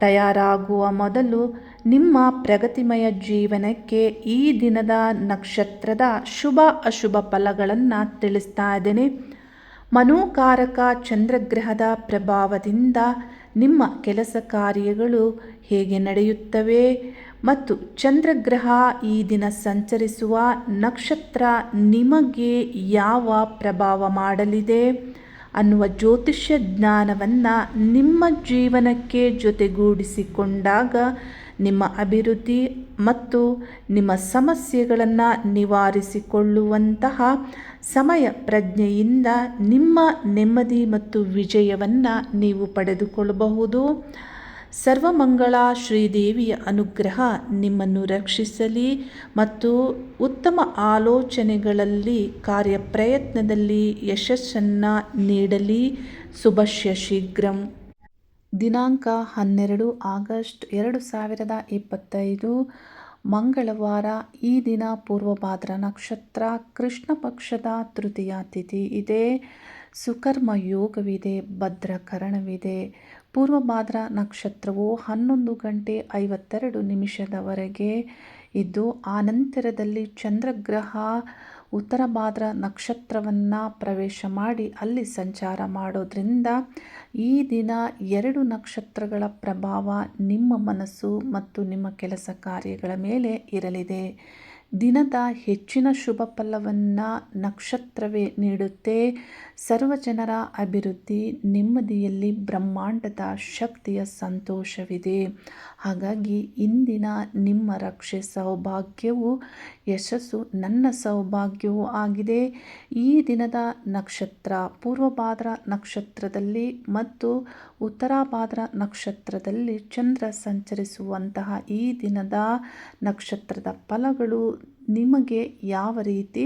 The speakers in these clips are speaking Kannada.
ತಯಾರಾಗುವ ಮೊದಲು ನಿಮ್ಮ ಪ್ರಗತಿಮಯ ಜೀವನಕ್ಕೆ ಈ ದಿನದ ನಕ್ಷತ್ರದ ಶುಭ ಅಶುಭ ಫಲಗಳನ್ನು ತಿಳಿಸ್ತಾ ಇದ್ದೇನೆ. ಮನೋಕಾರಕ ಚಂದ್ರಗ್ರಹದ ಪ್ರಭಾವದಿಂದ ನಿಮ್ಮ ಕೆಲಸ ಕಾರ್ಯಗಳು ಹೇಗೆ ನಡೆಯುತ್ತವೆ ಮತ್ತು ಚಂದ್ರಗ್ರಹ ಈ ದಿನ ಸಂಚರಿಸುವ ನಕ್ಷತ್ರ ನಿಮಗೆ ಯಾವ ಪ್ರಭಾವ ಮಾಡಲಿದೆ? ಅನ್ನುವ ಜ್ಯೋತಿಷ್ಯ ಜ್ಞಾನವನ್ನು ನಿಮ್ಮ ಜೀವನಕ್ಕೆ ಜೊತೆಗೂಡಿಸಿಕೊಂಡಾಗ ನಿಮ್ಮ ಅಭಿವೃದ್ಧಿ ಮತ್ತು ನಿಮ್ಮ ಸಮಸ್ಯೆಗಳನ್ನು ನಿವಾರಿಸಿಕೊಳ್ಳುವಂತಹ ಸಮಯ ಪ್ರಜ್ಞೆಯಿಂದ ನಿಮ್ಮ ನೆಮ್ಮದಿ ಮತ್ತು ವಿಜಯವನ್ನು ನೀವು ಪಡೆದುಕೊಳ್ಳಬಹುದು. ಸರ್ವಮಂಗಳ ಶ್ರೀದೇವಿಯ ಅನುಗ್ರಹ ನಿಮ್ಮನ್ನು ರಕ್ಷಿಸಲಿ ಮತ್ತು ಉತ್ತಮ ಆಲೋಚನೆಗಳಲ್ಲಿ ಕಾರ್ಯಪ್ರಯತ್ನದಲ್ಲಿ ಯಶಸ್ಸನ್ನು ನೀಡಲಿ. ಶುಭಶ್ಯ ಶೀಘ್ರಂ. ದಿನಾಂಕ ಹನ್ನೆರಡು ಆಗಸ್ಟ್ ಎರಡು ಸಾವಿರದ ಇಪ್ಪತ್ತೈದು. ಮಂಗಳವಾರ ಈ ದಿನ ಪೂರ್ವಭಾದ್ರ ನಕ್ಷತ್ರ ಕೃಷ್ಣ ಪಕ್ಷದ ತೃತೀಯ ತಿಥಿ ಇದೆ. ಸುಕರ್ಮ ಯೋಗವಿದೆ, ಭದ್ರಕರಣವಿದೆ. ಪೂರ್ವಭಾದ್ರ ನಕ್ಷತ್ರವು ಹನ್ನೊಂದು ಗಂಟೆ ಐವತ್ತೆರಡು ನಿಮಿಷದವರೆಗೆ ಇದ್ದು ಆನಂತರದಲ್ಲಿ ಚಂದ್ರಗ್ರಹ ಉತ್ತರ ಭಾದ್ರ ನಕ್ಷತ್ರವನ್ನು ಪ್ರವೇಶ ಮಾಡಿ ಅಲ್ಲಿ ಸಂಚಾರ ಮಾಡೋದ್ರಿಂದ ಈ ದಿನ ಎರಡು ನಕ್ಷತ್ರಗಳ ಪ್ರಭಾವ ನಿಮ್ಮ ಮನಸ್ಸು ಮತ್ತು ನಿಮ್ಮ ಕೆಲಸ ಕಾರ್ಯಗಳ ಮೇಲೆ ಇರಲಿದೆ. ದಿನದ ಹೆಚ್ಚಿನ ಶುಭ ಫಲವನ್ನು ನಕ್ಷತ್ರವೇ ನೀಡುತ್ತೆ. ಸರ್ವ ಜನರ ಅಭಿವೃದ್ಧಿ ನೆಮ್ಮದಿಯಲ್ಲಿ ಬ್ರಹ್ಮಾಂಡದ ಶಕ್ತಿಯ ಸಂತೋಷವಿದೆ. ಹಾಗಾಗಿ ಇಂದಿನ ನಿಮ್ಮ ರಕ್ಷೆ ಸೌಭಾಗ್ಯವು ಯಶಸ್ಸು, ನನ್ನ ಸೌಭಾಗ್ಯವೂ ಆಗಿದೆ. ಈ ದಿನದ ನಕ್ಷತ್ರ ಪೂರ್ವಭಾದ್ರ ನಕ್ಷತ್ರದಲ್ಲಿ ಮತ್ತು ಉತ್ತರಾಭಾದ್ರ ನಕ್ಷತ್ರದಲ್ಲಿ ಚಂದ್ರ ಸಂಚರಿಸುವಂತಹ ಈ ದಿನದ ನಕ್ಷತ್ರದ ಫಲಗಳು ನಿಮಗೆ ಯಾವ ರೀತಿ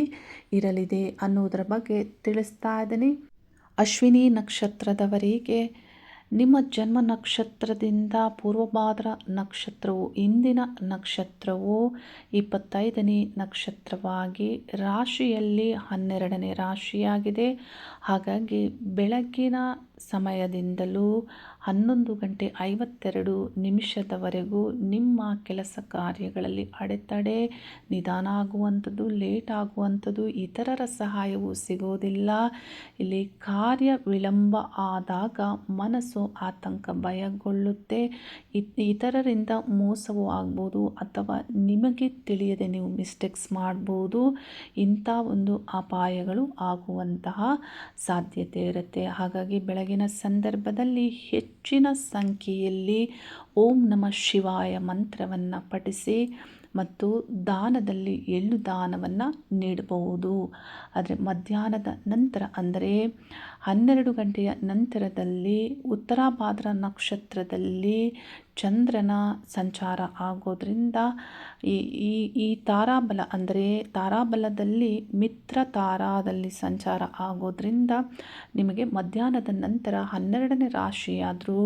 ಇರಲಿದೆ ಅನ್ನೋದರ ಬಗ್ಗೆ ತಿಳಿಸ್ತಾ ಇದ್ದೀನಿ. ಅಶ್ವಿನಿ ನಕ್ಷತ್ರದವರಿಗೆ ನಿಮ್ಮ ಜನ್ಮ ನಕ್ಷತ್ರದಿಂದ ಪೂರ್ವಭಾದ್ರ ನಕ್ಷತ್ರವು ಇಂದಿನ ನಕ್ಷತ್ರವು ಇಪ್ಪತ್ತೈದನೇ ನಕ್ಷತ್ರವಾಗಿ ರಾಶಿಯಲ್ಲಿ ಹನ್ನೆರಡನೇ ರಾಶಿಯಾಗಿದೆ. ಹಾಗಾಗಿ ಬೆಳಗ್ಗಿನ ಸಮಯದಿಂದಲೂ ಹನ್ನೊಂದು ಗಂಟೆ ಐವತ್ತೆರಡು ನಿಮಿಷದವರೆಗೂ ನಿಮ್ಮ ಕೆಲಸ ಕಾರ್ಯಗಳಲ್ಲಿ ಅಡೆತಡೆ, ನಿಧಾನ ಆಗುವಂಥದ್ದು, ಲೇಟ್ ಆಗುವಂಥದ್ದು, ಇತರರ ಸಹಾಯವು ಸಿಗೋದಿಲ್ಲ. ಇಲ್ಲಿ ಕಾರ್ಯ ವಿಳಂಬ ಆದಾಗ ಮನಸ್ಸು ಆತಂಕ ಭಯಗೊಳ್ಳುತ್ತೆ. ಇತರರಿಂದ ಮೋಸವೂ ಆಗ್ಬೋದು ಅಥವಾ ನಿಮಗೆ ತಿಳಿಯದೆ ನೀವು ಮಿಸ್ಟೇಕ್ಸ್ ಮಾಡ್ಬೋದು. ಇಂಥ ಒಂದು ಅಪಾಯಗಳು ಆಗುವಂತಹ ಸಾಧ್ಯತೆ ಇರುತ್ತೆ. ಹಾಗಾಗಿ ಬೆಳಗಿನ ಸಂದರ್ಭದಲ್ಲಿ ಹೆಚ್ಚಿನ ಸಂಖ್ಯೆಯಲ್ಲಿ ಓಂ ನಮಃ ಶಿವಾಯ ಮಂತ್ರವನ್ನು ಪಠಿಸಿ ಮತ್ತು ದಾನದಲ್ಲಿ ಎಳ್ಳು ದಾನವನ್ನು ನೀಡಬಹುದು. ಆದರೆ ಮಧ್ಯಾಹ್ನದ ನಂತರ ಅಂದರೆ ಹನ್ನೆರಡು ಗಂಟೆಯ ನಂತರದಲ್ಲಿ ಉತ್ತರಾಭಾದ್ರ ನಕ್ಷತ್ರದಲ್ಲಿ ಚಂದ್ರನ ಸಂಚಾರ ಆಗೋದ್ರಿಂದ ಈ ಈ ತಾರಾಬಲ ಅಂದರೆ ತಾರಾಬಲದಲ್ಲಿ ಮಿತ್ರ ತಾರಾದಲ್ಲಿ ಸಂಚಾರ ಆಗೋದ್ರಿಂದ ನಿಮಗೆ ಮಧ್ಯಾಹ್ನದ ನಂತರ ಹನ್ನೆರಡನೇ ರಾಶಿಯಾದರೂ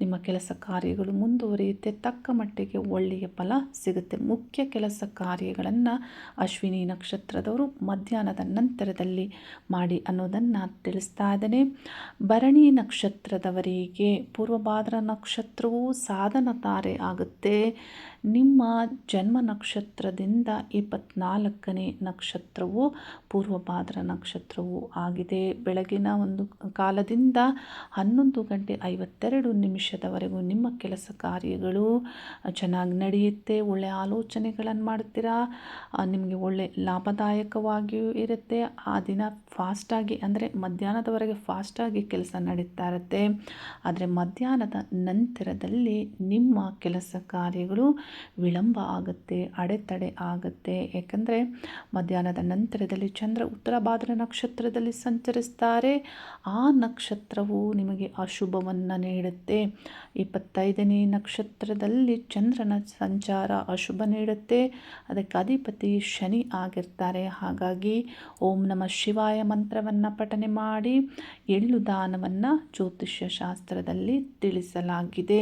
ನಿಮ್ಮ ಕೆಲಸ ಕಾರ್ಯಗಳು ಮುಂದುವರಿಯುತ್ತೆ. ತಕ್ಕ ಮಟ್ಟಿಗೆ ಒಳ್ಳೆಯ ಫಲ ಸಿಗುತ್ತೆ. ಮುಖ್ಯ ಕೆಲಸ ಕಾರ್ಯಗಳನ್ನು ಅಶ್ವಿನಿ ನಕ್ಷತ್ರದವರು ಮಧ್ಯಾಹ್ನದ ನಂತರದಲ್ಲಿ ಮಾಡಿ ಅನ್ನೋದನ್ನು ತಿಳಿಸ್ತಾ ಇದ್ದೇನೆ ಭರಣಿ ನಕ್ಷತ್ರದವರಿಗೆ ಪೂರ್ವಭಾದ್ರ ನಕ್ಷತ್ರವು ಸಾಧನ ತಾರೆ ಆಗುತ್ತೆ. ನಿಮ್ಮ ಜನ್ಮ ನಕ್ಷತ್ರದಿಂದ ಇಪ್ಪತ್ನಾಲ್ಕನೇ ನಕ್ಷತ್ರವು ಪೂರ್ವಭಾದ್ರ ನಕ್ಷತ್ರವು ಆಗಿದೆ. ಬೆಳಗಿನ ಒಂದು ಕಾಲದಿಂದ ಹನ್ನೊಂದು ಗಂಟೆ ಐವತ್ತೆರಡು ನಿಮಿಷದವರೆಗೂ ನಿಮ್ಮ ಕೆಲಸ ಕಾರ್ಯಗಳು ಚೆನ್ನಾಗಿ ನಡೆಯುತ್ತೆ. ಒಳ್ಳೆಯ ಆಲೋಚನೆಗಳನ್ನು ಮಾಡ್ತೀರಾ? ನಿಮಗೆ ಒಳ್ಳೆ ಲಾಭದಾಯಕವಾಗಿಯೂ ಇರುತ್ತೆ. ಆ ದಿನ ಫಾಸ್ಟಾಗಿ ಅಂದರೆ ಮಧ್ಯಾಹ್ನದವರೆಗೆ ಫಾಸ್ಟಾಗಿ ಕೆಲಸ ನಡೀತಾ ಇರುತ್ತೆ. ಆದರೆ ಮಧ್ಯಾಹ್ನದ ನಂತರದಲ್ಲಿ ನಿಮ್ಮ ಕೆಲಸ ಕಾರ್ಯಗಳು ವಿಳಂಬ ಆಗುತ್ತೆ ಅಡೆತಡೆ ಆಗುತ್ತೆ. ಯಾಕಂದರೆ ಮಧ್ಯಾಹ್ನದ ನಂತರದಲ್ಲಿ ಚಂದ್ರ ಉತ್ತರ ಭಾದ್ರ ನಕ್ಷತ್ರದಲ್ಲಿ ಸಂಚರಿಸ್ತಾರೆ. ಆ ನಕ್ಷತ್ರವು ನಿಮಗೆ ಅಶುಭವನ್ನು ನೀಡುತ್ತೆ. ಇಪ್ಪತ್ತೈದನೇ ನಕ್ಷತ್ರದಲ್ಲಿ ಚಂದ್ರನ ಸಂಚಾರ ಅಶುಭ ನೀಡುತ್ತೆ. ಅದಕ್ಕೆ ಅಧಿಪತಿ ಶನಿ ಆಗಿರ್ತಾರೆ. ಹಾಗಾಗಿ ಓಂ ನಮ ಶಿವಾಯ ಮಂತ್ರವನ್ನು ಪಠನೆ ಮಾಡಿ ಎಳ್ಳು ದಾನವನ್ನು ಜ್ಯೋತಿಷ್ಯ ಶಾಸ್ತ್ರದಲ್ಲಿ ತಿಳಿಸಲಾಗಿದೆ.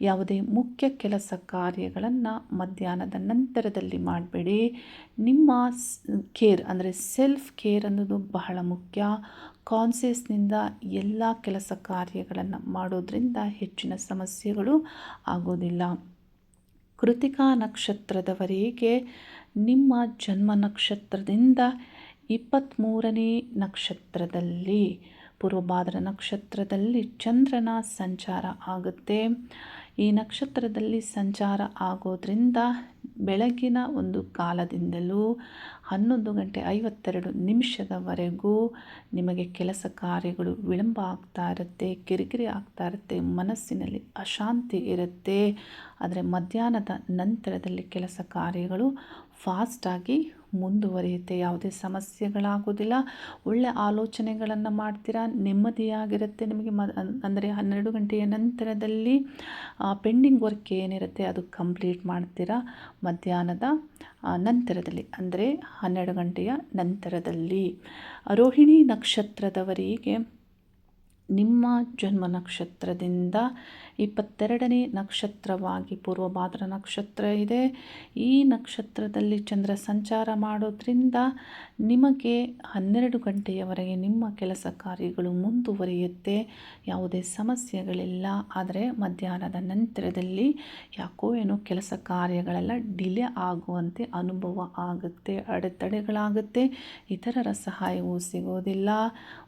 ಯಾವುದೇ ಮುಖ್ಯ ಕೆಲಸ ಕಾರ್ಯಗಳನ್ನು ಮಧ್ಯಾಹ್ನದ ನಂತರದಲ್ಲಿ ಮಾಡಬೇಡಿ. ನಿಮ್ಮ ಕೇರ್ ಅಂದರೆ ಸೆಲ್ಫ್ ಕೇರ್ ಅನ್ನೋದು ಬಹಳ ಮುಖ್ಯ. ಕಾನ್ಸಿಯಸ್ನಿಂದ ಎಲ್ಲ ಕೆಲಸ ಕಾರ್ಯಗಳನ್ನು ಮಾಡೋದ್ರಿಂದ ಹೆಚ್ಚಿನ ಸಮಸ್ಯೆಗಳು ಆಗೋದಿಲ್ಲ. ಕೃತಿಕಾ ನಕ್ಷತ್ರದವರೆಗೆ ನಿಮ್ಮ ಜನ್ಮ ನಕ್ಷತ್ರದಿಂದ ಇಪ್ಪತ್ತ್ಮೂರನೇ ನಕ್ಷತ್ರದಲ್ಲಿ, ಪೂರ್ವಭಾದ್ರ ನಕ್ಷತ್ರದಲ್ಲಿ ಚಂದ್ರನ ಸಂಚಾರ ಆಗುತ್ತೆ. ಈ ನಕ್ಷತ್ರದಲ್ಲಿ ಸಂಚಾರ ಆಗೋದ್ರಿಂದ ಬೆಳಗಿನ ಒಂದು ಕಾಲದಿಂದಲೂ ಹನ್ನೊಂದು ಗಂಟೆ ಐವತ್ತೆರಡು ನಿಮಿಷದವರೆಗೂ ನಿಮಗೆ ಕೆಲಸ ಕಾರ್ಯಗಳು ವಿಳಂಬ ಆಗ್ತಾ ಇರುತ್ತೆ, ಕಿರಿಕಿರಿ ಆಗ್ತಾ ಇರುತ್ತೆ, ಮನಸ್ಸಿನಲ್ಲಿ ಅಶಾಂತಿ ಇರುತ್ತೆ. ಆದರೆ ಮಧ್ಯಾಹ್ನದ ನಂತರದಲ್ಲಿ ಕೆಲಸ ಕಾರ್ಯಗಳು ಫಾಸ್ಟಾಗಿ ಮುಂದುವರಿಯುತ್ತೆ. ಯಾವುದೇ ಸಮಸ್ಯೆಗಳಾಗೋದಿಲ್ಲ ಒಳ್ಳೆ ಆಲೋಚನೆಗಳನ್ನು ಮಾಡ್ತೀರಾ? ನೆಮ್ಮದಿಯಾಗಿರುತ್ತೆ ನಿಮಗೆ ಮ ಅಂದರೆ ಹನ್ನೆರಡು ಗಂಟೆಯ ನಂತರದಲ್ಲಿ ಪೆಂಡಿಂಗ್ ವರ್ಕ್ ಏನಿರುತ್ತೆ ಅದು ಕಂಪ್ಲೀಟ್ ಮಾಡ್ತೀರಾ? ಮಧ್ಯಾಹ್ನದ ನಂತರದಲ್ಲಿ, ಅಂದರೆ ಹನ್ನೆರಡು ಗಂಟೆಯ ನಂತರದಲ್ಲಿ. ರೋಹಿಣಿ ನಕ್ಷತ್ರದವರಿಗೆ ನಿಮ್ಮ ಜನ್ಮ ನಕ್ಷತ್ರದಿಂದ ಇಪ್ಪತ್ತೆರಡನೇ ನಕ್ಷತ್ರವಾಗಿ ಪೂರ್ವಭಾದ್ರ ನಕ್ಷತ್ರ ಇದೆ. ಈ ನಕ್ಷತ್ರದಲ್ಲಿ ಚಂದ್ರ ಸಂಚಾರ ಮಾಡೋದ್ರಿಂದ ನಿಮಗೆ ಹನ್ನೆರಡು ಗಂಟೆಯವರೆಗೆ ನಿಮ್ಮ ಕೆಲಸ ಕಾರ್ಯಗಳು ಮುಂದುವರಿಯುತ್ತೆ. ಯಾವುದೇ ಸಮಸ್ಯೆಗಳಿಲ್ಲ. ಆದರೆ ಮಧ್ಯಾಹ್ನದ ನಂತರದಲ್ಲಿ ಯಾಕೋ ಏನೋ ಕೆಲಸ ಕಾರ್ಯಗಳೆಲ್ಲ ಡಿಲೇ ಆಗುವಂತೆ ಅನುಭವ ಆಗುತ್ತೆ, ಅಡೆತಡೆಗಳಾಗುತ್ತೆ. ಇತರರ ಸಹಾಯವೂ ಸಿಗೋದಿಲ್ಲ.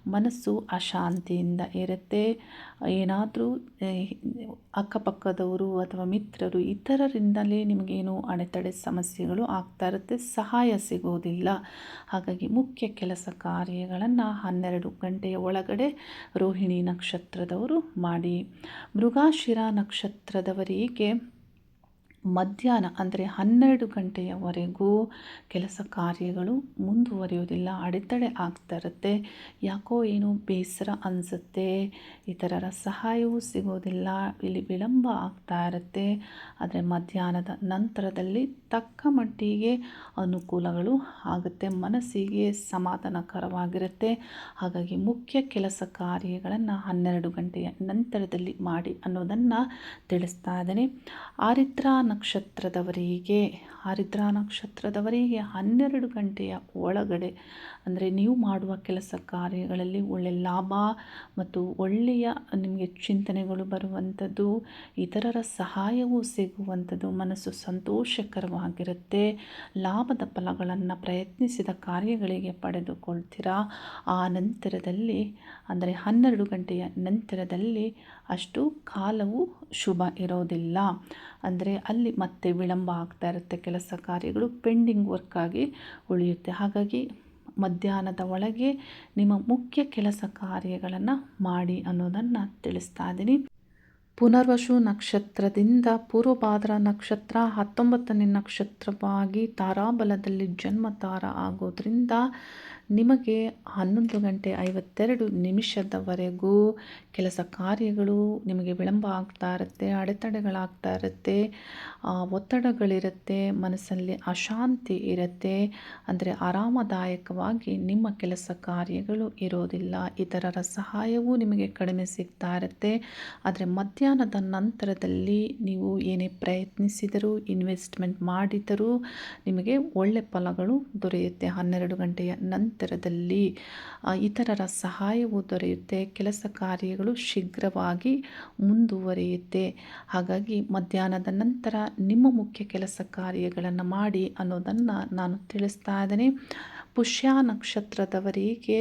ಮನಸ್ಸು ಅಶಾಂತಿಯಿಂದ ಇರುತ್ತೆ. ಏನಾದರೂ ಅಕ್ಕಪಕ್ಕದವರು ಅಥವಾ ಮಿತ್ರರು ಇತರರಿಂದಲೇ ನಿಮಗೇನು ಅಡೆತಡೆ ಸಮಸ್ಯೆಗಳು ಆಗ್ತಾ ಇರುತ್ತೆ. ಸಹಾಯ ಸಿಗೋದಿಲ್ಲ. ಹಾಗಾಗಿ ಮುಖ್ಯ ಕೆಲಸ ಕಾರ್ಯಗಳನ್ನು ಹನ್ನೆರಡು ಗಂಟೆಯ ಒಳಗಡೆ ರೋಹಿಣಿ ನಕ್ಷತ್ರದವರು ಮಾಡಿ. ಮೃಗಾಶಿರ ನಕ್ಷತ್ರದವರಿಗೆ ಮಧ್ಯಾಹ್ನ ಅಂದರೆ ಹನ್ನೆರಡು ಗಂಟೆಯವರೆಗೂ ಕೆಲಸ ಕಾರ್ಯಗಳು ಮುಂದುವರಿಯೋದಿಲ್ಲ ಅಡೆತಡೆ ಆಗ್ತಾ ಇರುತ್ತೆ. ಯಾಕೋ ಏನು ಬೇಸರ ಅನಿಸುತ್ತೆ ಇತರರ ಸಹಾಯವೂ ಸಿಗೋದಿಲ್ಲ, ಇಲ್ಲಿ ವಿಳಂಬ ಆಗ್ತಾ ಇರುತ್ತೆ. ಆದರೆ ಮಧ್ಯಾಹ್ನದ ನಂತರದಲ್ಲಿ ತಕ್ಕ ಮಟ್ಟಿಗೆ ಅನುಕೂಲಗಳು ಆಗುತ್ತೆ. ಮನಸ್ಸಿಗೆ ಸಮಾಧಾನಕರವಾಗಿರುತ್ತೆ. ಹಾಗಾಗಿ ಮುಖ್ಯ ಕೆಲಸ ಕಾರ್ಯಗಳನ್ನು ಹನ್ನೆರಡು ಗಂಟೆಯ ನಂತರದಲ್ಲಿ ಮಾಡಿ ಅನ್ನೋದನ್ನು ತಿಳಿಸ್ತಾ ಇದ್ದೇನೆ. ಆರಿದ್ರ ನಕ್ಷತ್ರದವರಿಗೆ ಆರಿದ್ರ ನಕ್ಷತ್ರದವರಿಗೆ ಹನ್ನೆರಡು ಗಂಟೆಯ ಒಳಗಡೆ ಅಂದರೆ ನೀವು ಮಾಡುವ ಕೆಲಸ ಕಾರ್ಯಗಳಲ್ಲಿ ಒಳ್ಳೆಯ ಲಾಭ ಮತ್ತು ಒಳ್ಳೆಯ ನಿಮಗೆ ಚಿಂತನೆಗಳು ಬರುವಂಥದ್ದು, ಇತರರ ಸಹಾಯವೂ ಸಿಗುವಂಥದ್ದು ಮನಸ್ಸು ಸಂತೋಷಕರವಾಗಿರುತ್ತೆ. ಲಾಭದ ಫಲಗಳನ್ನು ಪ್ರಯತ್ನಿಸಿದ ಕಾರ್ಯಗಳಿಗೆ ಪಡೆದುಕೊಳ್ತೀರಾ? ಆ ನಂತರದಲ್ಲಿ, ಅಂದರೆ ಹನ್ನೆರಡು ಗಂಟೆಯ ನಂತರದಲ್ಲಿ ಅಷ್ಟು ಕಾಲವು ಶುಭ ಇರೋದಿಲ್ಲ. ಅಂದರೆ ಅಲ್ಲಿ ಮತ್ತೆ ವಿಳಂಬ ಆಗ್ತಾ ಇರುತ್ತೆ, ಕೆಲಸ ಕಾರ್ಯಗಳು ಪೆಂಡಿಂಗ್ ವರ್ಕ್ ಆಗಿ ಉಳಿಯುತ್ತೆ. ಹಾಗಾಗಿ ಮಧ್ಯಾಹ್ನದ ಒಳಗೆ ನಿಮ್ಮ ಮುಖ್ಯ ಕೆಲಸ ಕಾರ್ಯಗಳನ್ನು ಮಾಡಿ ಅನ್ನೋದನ್ನು ತಿಳಿಸ್ತಾ ಇದ್ದೀನಿ. ಪುನರ್ವಶು ನಕ್ಷತ್ರದಿಂದ ಪೂರ್ವಭಾದ್ರ ನಕ್ಷತ್ರ ಹತ್ತೊಂಬತ್ತನೇ ನಕ್ಷತ್ರವಾಗಿ ತಾರಾಬಲದಲ್ಲಿ ಜನ್ಮ ತಾರ ಆಗೋದ್ರಿಂದ ನಿಮಗೆ ಹನ್ನೊಂದು ಗಂಟೆ ಐವತ್ತೆರಡು ನಿಮಿಷದವರೆಗೂ ಕೆಲಸ ಕಾರ್ಯಗಳು ನಿಮಗೆ ವಿಳಂಬ ಆಗ್ತಾ ಇರುತ್ತೆ, ಅಡೆತಡೆಗಳಾಗ್ತಾ ಇರುತ್ತೆ ಒತ್ತಡಗಳಿರುತ್ತೆ, ಮನಸ್ಸಲ್ಲಿ ಅಶಾಂತಿ ಇರುತ್ತೆ. ಅಂದರೆ ಆರಾಮದಾಯಕವಾಗಿ ನಿಮ್ಮ ಕೆಲಸ ಕಾರ್ಯಗಳು ಇರೋದಿಲ್ಲ. ಇತರರ ಸಹಾಯವೂ ನಿಮಗೆ ಕಡಿಮೆ ಸಿಗ್ತಾ ಇರುತ್ತೆ. ಆದರೆ ಮಧ್ಯಾಹ್ನದ ನಂತರದಲ್ಲಿ ನೀವು ಏನೇ ಪ್ರಯತ್ನಿಸಿದರೂ, ಇನ್ವೆಸ್ಟ್ಮೆಂಟ್ ಮಾಡಿದರೂ ನಿಮಗೆ ಒಳ್ಳೆ ಫಲಗಳು ದೊರೆಯುತ್ತೆ. ಹನ್ನೆರಡು ಗಂಟೆಯ ನಂತರ ನಂತರದಲ್ಲಿ ಇತರರ ಸಹಾಯವು ದೊರೆಯುತ್ತೆ. ಕೆಲಸ ಕಾರ್ಯಗಳು ಶೀಘ್ರವಾಗಿ ಮುಂದುವರಿಯುತ್ತೆ. ಹಾಗಾಗಿ ಮಧ್ಯಾಹ್ನದ ನಂತರ ನಿಮ್ಮ ಮುಖ್ಯ ಕೆಲಸ ಕಾರ್ಯಗಳನ್ನು ಮಾಡಿ ಅನ್ನೋದನ್ನು ನಾನು ತಿಳಿಸ್ತಾ ಇದ್ದೇನೆ. ಪುಷ್ಯ ನಕ್ಷತ್ರದವರಿಗೆ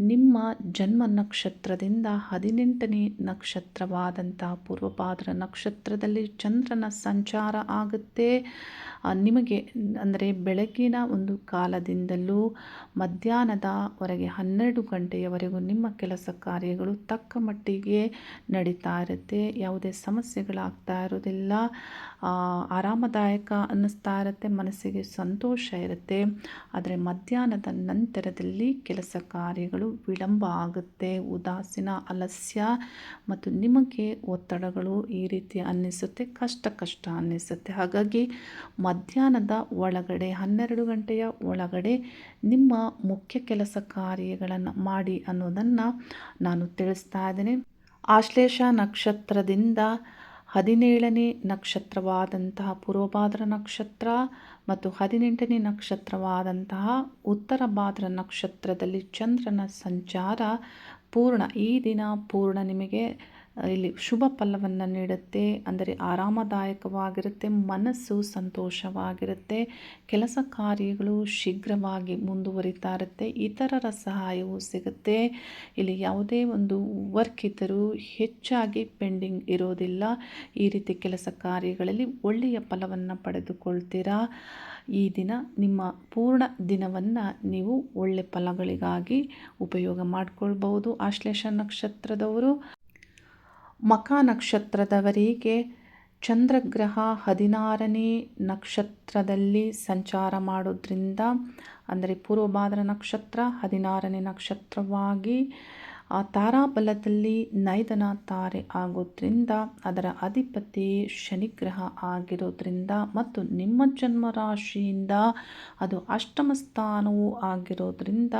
ನಿಮ್ಮ ಜನ್ಮ ನಕ್ಷತ್ರದಿಂದ ಹದಿನೆಂಟನೇ ನಕ್ಷತ್ರವಾದಂಥ ಪೂರ್ವಪಾದ್ರ ನಕ್ಷತ್ರದಲ್ಲಿ ಚಂದ್ರನ ಸಂಚಾರ ಆಗುತ್ತೆ. ನಿಮಗೆ ಅಂದರೆ ಬೆಳಗ್ಗಿನ ಒಂದು ಕಾಲದಿಂದಲೂ ಮಧ್ಯಾಹ್ನದವರೆಗೆ ಹನ್ನೆರಡು ಗಂಟೆಯವರೆಗೂ ನಿಮ್ಮ ಕೆಲಸ ಕಾರ್ಯಗಳು ತಕ್ಕ ಮಟ್ಟಿಗೆ ನಡೀತಾ ಇರುತ್ತೆ. ಯಾವುದೇ ಸಮಸ್ಯೆಗಳಾಗ್ತಾ ಇರೋದಿಲ್ಲ ಆರಾಮದಾಯಕ ಅನ್ನಿಸ್ತಾ ಇರುತ್ತೆ, ಮನಸ್ಸಿಗೆ ಸಂತೋಷ ಇರುತ್ತೆ. ಆದರೆ ಮಧ್ಯಾಹ್ನದ ನಂತರದಲ್ಲಿ ಕೆಲಸ ಕಾರ್ಯಗಳು ವಿಳಂಬ ಆಗುತ್ತೆ. ಉದಾಸೀನ, ಅಲಸ್ಯ ಮತ್ತು ನಿಮಗೆ ಒತ್ತಡಗಳು ಈ ರೀತಿ ಅನ್ನಿಸುತ್ತೆ, ಕಷ್ಟ ಕಷ್ಟ ಅನ್ನಿಸುತ್ತೆ. ಹಾಗಾಗಿ ಮಧ್ಯಾಹ್ನದ ಒಳಗಡೆ, ಹನ್ನೆರಡು ಗಂಟೆಯ ಒಳಗಡೆ ನಿಮ್ಮ ಮುಖ್ಯ ಕೆಲಸ ಕಾರ್ಯಗಳನ್ನು ಮಾಡಿ ಅನ್ನೋದನ್ನು ನಾನು ತಿಳಿಸ್ತಾ ಇದ್ದೇನೆ. ಆಶ್ಲೇಷ ನಕ್ಷತ್ರದಿಂದ ಹದಿನೇಳನೇ ನಕ್ಷತ್ರವಾದಂತಹ ಪೂರ್ವಭಾದ್ರ ನಕ್ಷತ್ರ ಮತ್ತು ಹದಿನೆಂಟನೇ ನಕ್ಷತ್ರವಾದಂತಹ ಉತ್ತರ ಭಾದ್ರ ನಕ್ಷತ್ರದಲ್ಲಿ ಚಂದ್ರನ ಸಂಚಾರ ಪೂರ್ಣ, ಈ ದಿನ ಪೂರ್ಣ ನಿಮಗೆ ಇಲ್ಲಿ ಶುಭ ಫಲವನ್ನು ನೀಡುತ್ತೆ. ಅಂದರೆ ಆರಾಮದಾಯಕವಾಗಿರುತ್ತೆ, ಮನಸ್ಸು ಸಂತೋಷವಾಗಿರುತ್ತೆ, ಕೆಲಸ ಕಾರ್ಯಗಳು ಶೀಘ್ರವಾಗಿ ಮುಂದುವರಿತಾ ಇರುತ್ತೆ, ಇತರರ ಸಹಾಯವು ಸಿಗುತ್ತೆ. ಇಲ್ಲಿ ಯಾವುದೇ ಒಂದು ವರ್ಕ್ ಇದ್ದರೂ ಹೆಚ್ಚಾಗಿ ಪೆಂಡಿಂಗ್ ಇರೋದಿಲ್ಲ. ಈ ರೀತಿ ಕೆಲಸ ಕಾರ್ಯಗಳಲ್ಲಿ ಒಳ್ಳೆಯ ಫಲವನ್ನು ಪಡೆದುಕೊಳ್ತೀರಾ? ಈ ದಿನ ನಿಮ್ಮ ಪೂರ್ಣ ದಿನವನ್ನು ನೀವು ಒಳ್ಳೆ ಫಲಗಳಿಗಾಗಿ ಉಪಯೋಗ ಮಾಡಿಕೊಳ್ಬಹುದು. ಆಶ್ಲೇಷ ನಕ್ಷತ್ರದವರು. ಮಖ ನಕ್ಷತ್ರದವರಿಗೆ ಚಂದ್ರಗ್ರಹ ಹದಿನಾರನೇ ನಕ್ಷತ್ರದಲ್ಲಿ ಸಂಚಾರ ಮಾಡೋದ್ರಿಂದ, ಅಂದರೆ ಪೂರ್ವಭಾದ್ರ ನಕ್ಷತ್ರ, ಹದಿನಾರನೇ ನಕ್ಷತ್ರವಾಗಿ, ಆ ತಾರಾಬಲದಲ್ಲಿ ನೈದನ ತಾರೆ ಆಗೋದ್ರಿಂದ, ಅದರ ಅಧಿಪತಿ ಶನಿಗ್ರಹ ಆಗಿರೋದ್ರಿಂದ ಮತ್ತು ನಿಮ್ಮ ಜನ್ಮ ರಾಶಿಯಿಂದ ಅದು ಅಷ್ಟಮ ಸ್ಥಾನವೂ ಆಗಿರೋದ್ರಿಂದ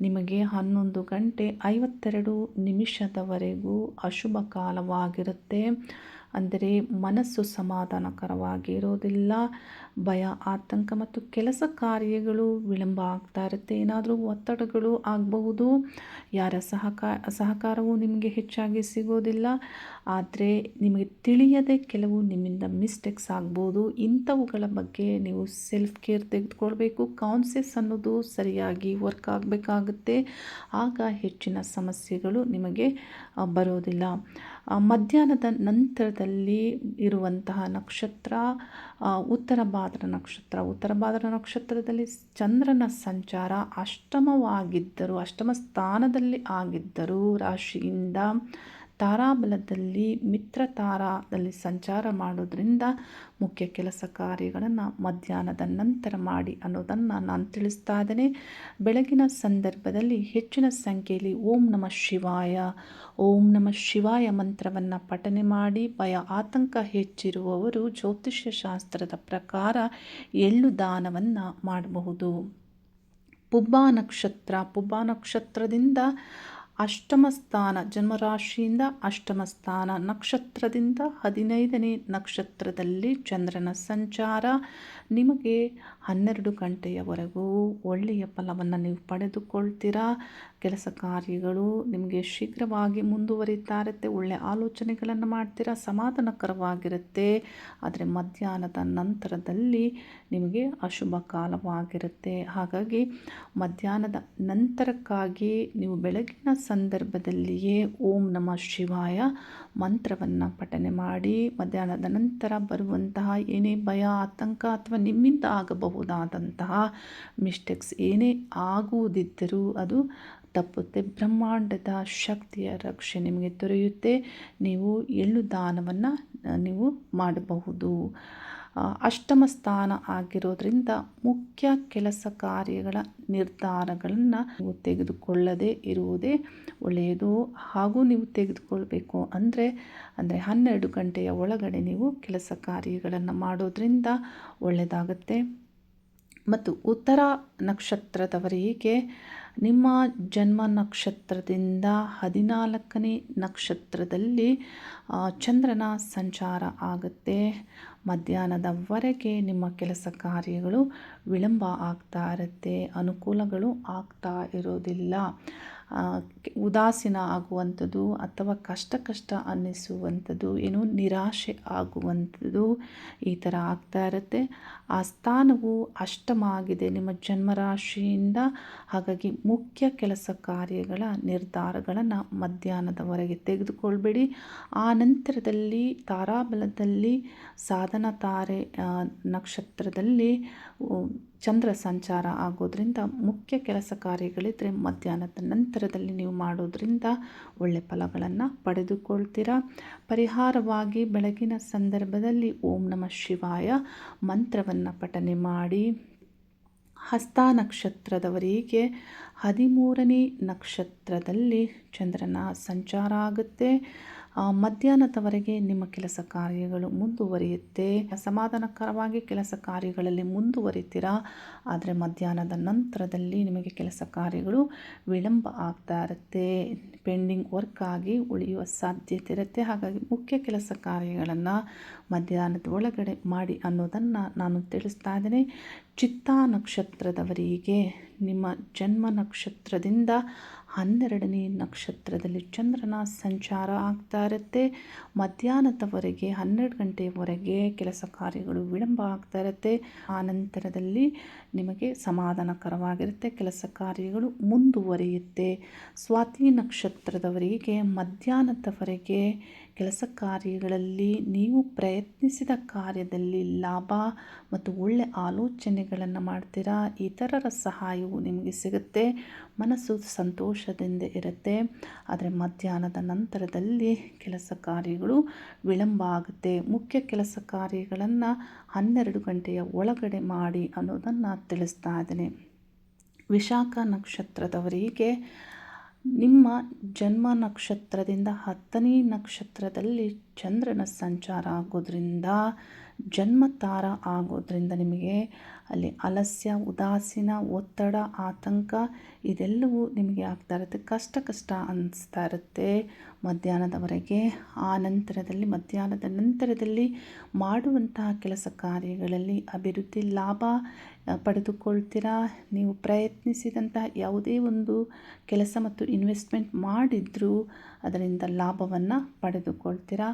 ನಿಮಗೆ ಹನ್ನೊಂದು ಗಂಟೆ ಐವತ್ತೆರಡು ನಿಮಿಷದವರೆಗೂ ಅಶುಭ ಕಾಲವಾಗಿರುತ್ತೆ. ಅಂದರೆ ಮನಸ್ಸು ಸಮಾಧಾನಕರವಾಗಿ ಇರೋದಿಲ್ಲ, ಭಯ, ಆತಂಕ ಮತ್ತು ಕೆಲಸ ಕಾರ್ಯಗಳು ವಿಳಂಬ ಆಗ್ತಾ ಇರುತ್ತೆ. ಏನಾದರೂ ಒತ್ತಡಗಳು ಆಗಬಹುದು. ಯಾರ ಸಹಕಾರ ಸಹಕಾರವು ನಿಮಗೆ ಹೆಚ್ಚಾಗಿ ಸಿಗೋದಿಲ್ಲ. ಆದರೆ ನಿಮಗೆ ತಿಳಿಯದೆ ಕೆಲವು ನಿಮ್ಮಿಂದ ಮಿಸ್ಟೇಕ್ಸ್ ಆಗ್ಬೋದು. ಇಂಥವುಗಳ ಬಗ್ಗೆ ನೀವು ಸೆಲ್ಫ್ ಕೇರ್ ತೆಗೆದುಕೊಳ್ಬೇಕು. ಕಾನ್ಸಿಯಸ್ ಅನ್ನೋದು ಸರಿಯಾಗಿ ವರ್ಕ್ ಆಗಬೇಕಾಗುತ್ತೆ. ಆಗ ಹೆಚ್ಚಿನ ಸಮಸ್ಯೆಗಳು ನಿಮಗೆ ಬರೋದಿಲ್ಲ. ಮಧ್ಯಾಹ್ನದ ನಂತರದಲ್ಲಿ ಇರುವಂತಹ ನಕ್ಷತ್ರ ಉತ್ತರ ಭಾದ್ರ ನಕ್ಷತ್ರ. ಉತ್ತರ ಭಾದ್ರ ನಕ್ಷತ್ರದಲ್ಲಿ ಚಂದ್ರನ ಸಂಚಾರ ಅಷ್ಟಮವಾಗಿದ್ದರೂ, ಅಷ್ಟಮ ಸ್ಥಾನದಲ್ಲಿ ಆಗಿದ್ದರೂ, ರಾಶಿಯಿಂದ ತಾರಾಬಲದಲ್ಲಿ, ಮಿತ್ರ ತಾರಾದಲ್ಲಿ ಸಂಚಾರ ಮಾಡೋದ್ರಿಂದ ಮುಖ್ಯ ಕೆಲಸ ಕಾರ್ಯಗಳನ್ನು ಮಧ್ಯಾಹ್ನದ ನಂತರ ಮಾಡಿ ಅನ್ನೋದನ್ನು ನಾನು ತಿಳಿಸ್ತಾ ಇದ್ದೇನೆ. ಬೆಳಗಿನ ಸಂದರ್ಭದಲ್ಲಿ ಹೆಚ್ಚಿನ ಸಂಖ್ಯೆಯಲ್ಲಿ ಓಂ ನಮಃ ಶಿವಾಯ, ಓಂ ನಮಃ ಶಿವಾಯ ಮಂತ್ರವನ್ನು ಪಠನೆ ಮಾಡಿ ಭಯ ಆತಂಕ ಹೆಚ್ಚಿರುವವರು ಜ್ಯೋತಿಷ್ಯ ಶಾಸ್ತ್ರದ ಪ್ರಕಾರ ಎಳ್ಳು ದಾನವನ್ನು ಮಾಡಬಹುದು. ಪುಬ್ಬ ನಕ್ಷತ್ರ ಪುಬ್ಬ ನಕ್ಷತ್ರದಿಂದ ಅಷ್ಟಮ ಸ್ಥಾನ ಜನ್ಮರಾಶಿಯಿಂದ ಅಷ್ಟಮ ಸ್ಥಾನ ನಕ್ಷತ್ರದಿಂದ ಹದಿನೈದನೇ ನಕ್ಷತ್ರದಲ್ಲಿ ಚಂದ್ರನ ಸಂಚಾರ. ನಿಮಗೆ ಹನ್ನೆರಡು ಗಂಟೆಯವರೆಗೂ ಒಳ್ಳೆಯ ಫಲವನ್ನು ನೀವು ಪಡೆದುಕೊಳ್ತೀರಾ? ಕೆಲಸ ಕಾರ್ಯಗಳು ನಿಮಗೆ ಶೀಘ್ರವಾಗಿ ಮುಂದುವರಿತಾ ಇರುತ್ತೆ ಒಳ್ಳೆಯ ಆಲೋಚನೆಗಳನ್ನು ಮಾಡ್ತೀರಾ, ಸಮಾಧಾನಕರವಾಗಿರುತ್ತೆ. ಆದರೆ ಮಧ್ಯಾಹ್ನದ ನಂತರದಲ್ಲಿ ನಿಮಗೆ ಅಶುಭ ಕಾಲವಾಗಿರುತ್ತೆ. ಹಾಗಾಗಿ ಮಧ್ಯಾಹ್ನದ ನಂತರಕ್ಕಾಗಿ ನೀವು ಬೆಳಗಿನ ಸಂದರ್ಭದಲ್ಲಿಯೇ ಓಂ ನಮ ಶಿವಾಯ ಮಂತ್ರವನ್ನು ಪಠನೆ ಮಾಡಿ, ಮಧ್ಯಾಹ್ನದ ನಂತರ ಬರುವಂತಹ ಏನೇ ಭಯ, ಆತಂಕ ಅಥವಾ ನಿಮ್ಮಿಂದ ಆಗಬಹುದಾದಂತಹ ಮಿಸ್ಟೇಕ್ಸ್ ಏನೇ ಆಗುವುದಿದ್ದರೂ ಅದು ತಪ್ಪುತ್ತೆ. ಬ್ರಹ್ಮಾಂಡದ ಶಕ್ತಿಯ ರಕ್ಷೆ ನಿಮಗೆ ದೊರೆಯುತ್ತೆ. ನೀವು ಎಳ್ಳು ದಾನವನ್ನು ನೀವು ಮಾಡಬಹುದು. ಅಷ್ಟಮ ಸ್ಥಾನ ಆಗಿರೋದ್ರಿಂದ ಮುಖ್ಯ ಕೆಲಸ ಕಾರ್ಯಗಳ ನಿರ್ಧಾರಗಳನ್ನು ನೀವು ತೆಗೆದುಕೊಳ್ಳದೆ ಇರುವುದೇ ಒಳ್ಳೆಯದು. ಹಾಗೂ ನೀವು ತೆಗೆದುಕೊಳ್ಬೇಕು ಅಂದರೆ ಅಂದರೆ ಹನ್ನೆರಡು ಗಂಟೆಯ ಒಳಗಡೆ ನೀವು ಕೆಲಸ ಕಾರ್ಯಗಳನ್ನು ಮಾಡೋದ್ರಿಂದ ಒಳ್ಳೆಯದಾಗುತ್ತೆ ಮತ್ತು ಉತ್ತರ ನಕ್ಷತ್ರದವರಿಗೆ ನಿಮ್ಮ ಜನ್ಮ ನಕ್ಷತ್ರದಿಂದ ಹದಿನಾಲ್ಕನೇ ನಕ್ಷತ್ರದಲ್ಲಿ ಚಂದ್ರನ ಸಂಚಾರ ಆಗುತ್ತೆ. ಮಧ್ಯಾಹ್ನದವರೆಗೆ ನಿಮ್ಮ ಕೆಲಸ ಕಾರ್ಯಗಳು ವಿಳಂಬ ಆಗ್ತಾ ಇರುತ್ತೆ, ಅನುಕೂಲಗಳು ಆಗ್ತಾ ಇರೋದಿಲ್ಲ. ಉದಾಸೀನ ಆಗುವಂಥದ್ದು ಅಥವಾ ಕಷ್ಟ ಕಷ್ಟ ಅನ್ನಿಸುವಂಥದ್ದು, ಏನು ನಿರಾಶೆ ಆಗುವಂಥದ್ದು ಈ ಥರ ಆಗ್ತಾ ಇರುತ್ತೆ. ಆ ಸ್ಥಾನವು ಅಷ್ಟಮ ಆಗಿದೆ ನಿಮ್ಮ ಜನ್ಮರಾಶಿಯಿಂದ ಹಾಗಾಗಿ ಮುಖ್ಯ ಕೆಲಸ ಕಾರ್ಯಗಳ ನಿರ್ಧಾರಗಳನ್ನು ಮಧ್ಯಾಹ್ನದವರೆಗೆ ತೆಗೆದುಕೊಳ್ಬೇಡಿ. ಆ ನಂತರದಲ್ಲಿ ತಾರಾಬಲದಲ್ಲಿ ಸಾಧನ ತಾರೆ ನಕ್ಷತ್ರದಲ್ಲಿ ಚಂದ್ರ ಸಂಚಾರ ಆಗೋದ್ರಿಂದ ಮುಖ್ಯ ಕೆಲಸ ಕಾರ್ಯಗಳಿದ್ದರೆ ಮಧ್ಯಾಹ್ನದ ನಂತರದಲ್ಲಿ ನೀವು ಮಾಡೋದ್ರಿಂದ ಒಳ್ಳೆ ಫಲಗಳನ್ನು ಪಡೆದುಕೊಳ್ತೀರಾ? ಪರಿಹಾರವಾಗಿ ಬೆಳಗಿನ ಸಂದರ್ಭದಲ್ಲಿ ಓಂ ನಮಃ ಶಿವಾಯ ಮಂತ್ರವನ್ನು ಪಠನೆ ಮಾಡಿ. ಹಸ್ತ ನಕ್ಷತ್ರದವರಿಗೆ ಹದಿಮೂರನೇ ನಕ್ಷತ್ರದಲ್ಲಿ ಚಂದ್ರನ ಸಂಚಾರ ಆಗುತ್ತೆ. ಮಧ್ಯಾಹ್ನದವರೆಗೆ ನಿಮ್ಮ ಕೆಲಸ ಕಾರ್ಯಗಳು ಮುಂದುವರಿಯುತ್ತೆ. ಸಮಾಧಾನಕರವಾಗಿ ಕೆಲಸ ಕಾರ್ಯಗಳಲ್ಲಿ ಮುಂದುವರಿತೀರಾ? ಆದರೆ ಮಧ್ಯಾಹ್ನದ ನಂತರದಲ್ಲಿ ನಿಮಗೆ ಕೆಲಸ ಕಾರ್ಯಗಳು ವಿಳಂಬ ಆಗ್ತಾ ಇರುತ್ತೆ. ಪೆಂಡಿಂಗ್ ವರ್ಕ್ ಆಗಿ ಉಳಿಯುವ ಸಾಧ್ಯತೆ ಇರುತ್ತೆ. ಹಾಗಾಗಿ ಮುಖ್ಯ ಕೆಲಸ ಕಾರ್ಯಗಳನ್ನು ಮಧ್ಯಾಹ್ನದ ಒಳಗಡೆ ಮಾಡಿ ಅನ್ನೋದನ್ನು ನಾನು ತಿಳಿಸ್ತಾ ಇದ್ದೇನೆ. ಚಿತ್ತಾ ನಕ್ಷತ್ರದವರಿಗೆ ನಿಮ್ಮ ಜನ್ಮ ನಕ್ಷತ್ರದಿಂದ ಹನ್ನೆರಡನೇ ನಕ್ಷತ್ರದಲ್ಲಿ ಚಂದ್ರನ ಸಂಚಾರ ಆಗ್ತಾ ಇರುತ್ತೆ. ಮಧ್ಯಾಹ್ನದವರೆಗೆ, ಹನ್ನೆರಡು ಗಂಟೆಯವರೆಗೆ ಕೆಲಸ ಕಾರ್ಯಗಳು ವಿಳಂಬ ಆಗ್ತಾ ಇರುತ್ತೆ. ಆ ನಂತರದಲ್ಲಿ ನಿಮಗೆ ಸಮಾಧಾನಕರವಾಗಿರುತ್ತೆ. ಕೆಲಸ ಕಾರ್ಯಗಳು ಮುಂದುವರಿಯುತ್ತೆ. ಸ್ವಾತಿ ನಕ್ಷತ್ರದವರಿಗೆ ಮಧ್ಯಾಹ್ನದವರೆಗೆ ಕೆಲಸ ಕಾರ್ಯಗಳಲ್ಲಿ ನೀವು ಪ್ರಯತ್ನಿಸಿದ ಕಾರ್ಯದಲ್ಲಿ ಲಾಭ ಮತ್ತು ಒಳ್ಳೆ ಆಲೋಚನೆಗಳನ್ನು ಮಾಡ್ತೀರಾ? ಇತರರ ಸಹಾಯವು ನಿಮಗೆ ಸಿಗುತ್ತೆ. ಮನಸ್ಸು ಸಂತೋಷದಿಂದ ಇರುತ್ತೆ. ಆದರೆ ಮಧ್ಯಾಹ್ನದ ನಂತರದಲ್ಲಿ ಕೆಲಸ ಕಾರ್ಯಗಳು ವಿಳಂಬ ಆಗುತ್ತೆ. ಮುಖ್ಯ ಕೆಲಸ ಕಾರ್ಯಗಳನ್ನು ಹನ್ನೆರಡು ಗಂಟೆಯ ಒಳಗಡೆ ಮಾಡಿ ಅನ್ನೋದನ್ನು ತಿಳಿಸ್ತಾ ಇದ್ದೇನೆ. ವಿಶಾಖ ನಕ್ಷತ್ರದವರಿಗೆ ನಿಮ್ಮ ಜನ್ಮ ನಕ್ಷತ್ರದಿಂದ ಹತ್ತನೇ ನಕ್ಷತ್ರದಲ್ಲಿ ಚಂದ್ರನ ಸಂಚಾರ ಆಗೋದ್ರಿಂದ, ಜನ್ಮ ತಾರ ಆಗೋದ್ರಿಂದ ನಿಮಗೆ ಅಲ್ಲಿ ಅಲಸ್ಯ, ಉದಾಸೀನ, ಒತ್ತಡ, ಆತಂಕ ಇದೆಲ್ಲವೂ ನಿಮಗೆ ಆಗ್ತಾ ಇರುತ್ತೆ. ಕಷ್ಟ ಕಷ್ಟ ಅನ್ನಿಸ್ತಾ ಇರುತ್ತೆ. ಮಧ್ಯಾಹ್ನದವರೆಗೆ, ಆ ನಂತರದಲ್ಲಿ, ಮಧ್ಯಾಹ್ನದ ನಂತರದಲ್ಲಿ ಮಾಡುವಂತಹ ಕೆಲಸ ಕಾರ್ಯಗಳಲ್ಲಿ ಅಭಿವೃದ್ಧಿ, ಲಾಭ ಪಡೆದುಕೊಳ್ತೀರಾ? ನೀವು ಪ್ರಯತ್ನಿಸಿದಂತಹ ಯಾವುದೇ ಒಂದು ಕೆಲಸ ಮತ್ತು ಇನ್ವೆಸ್ಟ್ಮೆಂಟ್ ಮಾಡಿದರೂ ಅದರಿಂದ ಲಾಭವನ್ನು ಪಡೆದುಕೊಳ್ತೀರಾ?